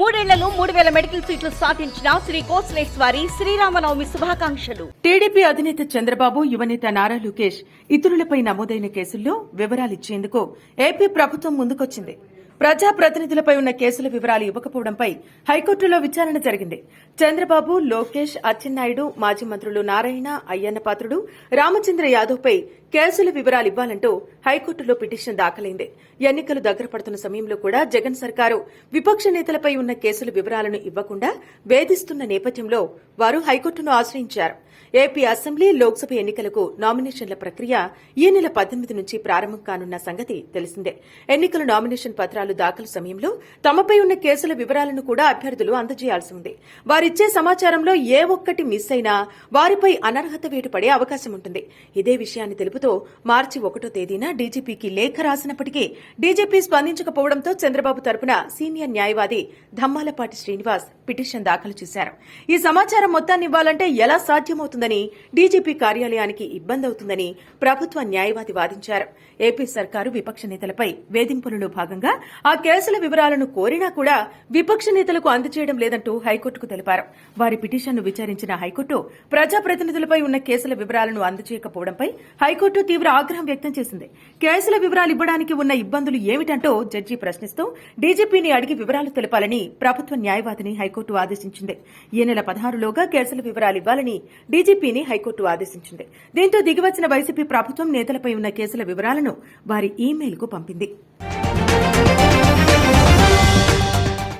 మూడేళ్ళలో మూడు వేల మెడికల్ సీట్లు సాధించిన శ్రీ కోసలేశ్వరి శ్రీరామనవమి శుభాకాంక్షలు. టీడీపీ అధినేత చంద్రబాబు యువనేత నారా లోకేష్ ఇతరులపై నమోదైన కేసుల్లో వివరాలిచ్చేందుకు ఏపీ ప్రభుత్వం ముందుకొచ్చింది. ప్రజా ప్రతినిధులపై ఉన్న కేసుల వివరాలు ఇవ్వకపోవడంపై హైకోర్టులో విచారణ జరిగింది. చంద్రబాబు లోకేష్ అచ్చెన్నాయుడు మాజీ మంత్రులు నారాయణ అయ్యన్న పాత్రుడు రామచంద్ర యాదవ్పై కేసుల వివరాలు ఇవ్వాలంటూ హైకోర్టులో పిటిషన్ దాఖలైంది. ఎన్నికలు దగ్గర పడుతున్న సమయంలో కూడా జగన్ సర్కారు విపక్ష నేతలపై ఉన్న కేసుల వివరాలను ఇవ్వకుండా వేధిస్తున్న నేపథ్యంలో వారు హైకోర్టును ఆశ్రయించారు. ఏపీ అసెంబ్లీ లోక్సభ ఎన్నికలకు నామినేషన్ల ప్రక్రియ ఈ నెల పద్దెనిమిది నుంచి ప్రారంభం కానున్న సంగతి తెలిసిందే. ఎన్నికల నామినేషన్ పత్రాలు దాఖలు సమయంలో తమపై ఉన్న కేసుల వివరాలను కూడా అభ్యర్థులు అందజేయాల్సి ఉంది. వారిచ్చే సమాచారంలో ఏ ఒక్కటి మిస్ అయినా వారిపై అనర్హత వేటు పడే అవకాశం ఉంటుంది. ఇదే విషయాన్ని తెలుపు తెలుపుతూ మార్చి ఒకటో తేదీన డీజీపీకి లేఖ రాసినప్పటికీ డీజీపీ స్పందించకపోవడంతో చంద్రబాబు తరపున సీనియర్ న్యాయవాది ధమ్మాలపాటి శ్రీనివాస్ పిటిషన్ దాఖలు చేశారు. ఈ సమాచారం మొత్తాన్ని ఇవ్వాలంటే ఎలా సాధ్యమవుతుందని డీజీపీ కార్యాలయానికి ఇబ్బంది అవుతుందని ప్రభుత్వ న్యాయవాది వాదించారు. ఏపీ సర్కారు విపక్ష నేతలపై వేధింపులలో భాగంగా ఆ కేసుల వివరాలను కోరినా కూడా విపక్ష నేతలకు అందజేయడం లేదంటూ హైకోర్టుకు తెలిపారు. వారి పిటిషన్ను విచారించిన హైకోర్టు ప్రజాప్రతినిధులపై ఉన్న కేసుల వివరాలను అందజేయకపోవడంపై హైకోర్టు తీవ్ర ఆగ్రహం వ్యక్తం చేసింది. కేసుల వివరాలు ఇవ్వడానికి ఉన్న ఇబ్బందులు ఏమిటంటూ జడ్జి ప్రశ్నిస్తూ డీజీపీని అడిగి వివరాలు తెలపాలని ప్రభుత్వ న్యాయవాదిని హైకోర్టు ఆదేశించింది. ఈ నెల పదహారులోగా కేసుల వివరాలు ఇవ్వాలని డీజీపీని హైకోర్టు ఆదేశించింది. దీంతో దిగివచ్చిన వైసీపీ ప్రభుత్వం నేతలపై ఉన్న కేసుల వివరాలను వారి ఈమెయిల్కు పంపింది.